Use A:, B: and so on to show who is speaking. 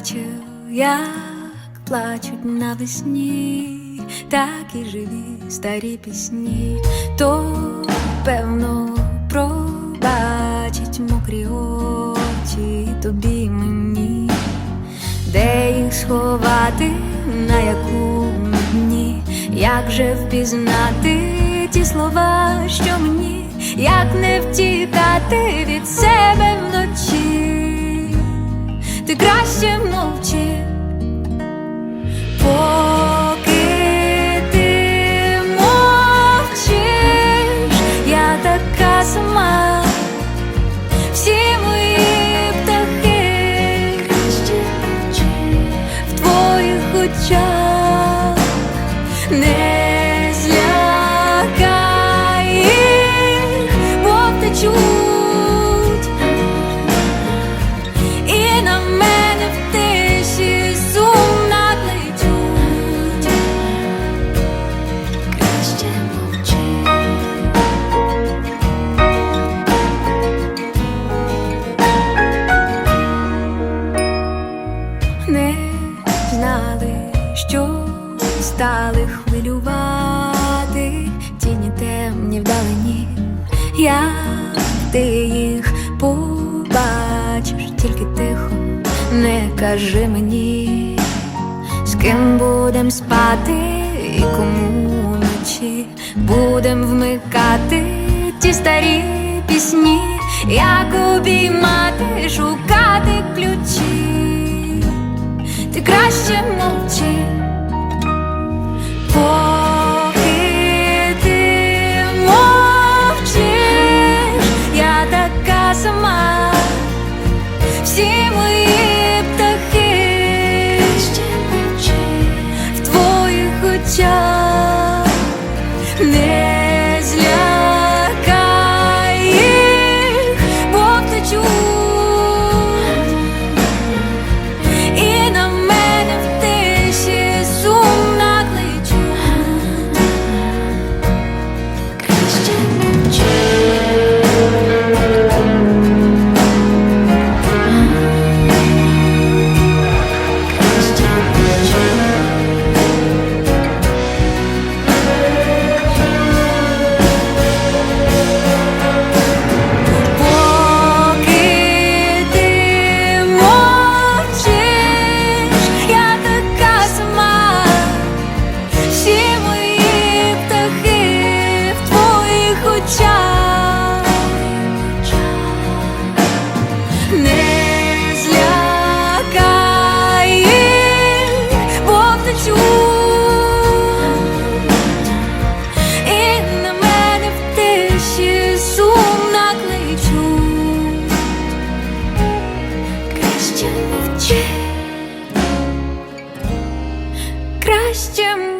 A: бачив, як плачуть навесні, так і живі старі пісні, то певно пробачить мокрі очі тобі й мені, де їх сховати, на якому дні, як же впізнати ті слова, що мені, як не втікати від себе вночі, ти краще мовчи, стали хвилювати тіні темні вдалині, як ти їх побачиш, тільки тихо, не кажи мені, з ким будем спати і кому вночі. Будем вмикати ті старі пісні, як обіймати, шукати ключі. Ти краще мовчи, краще.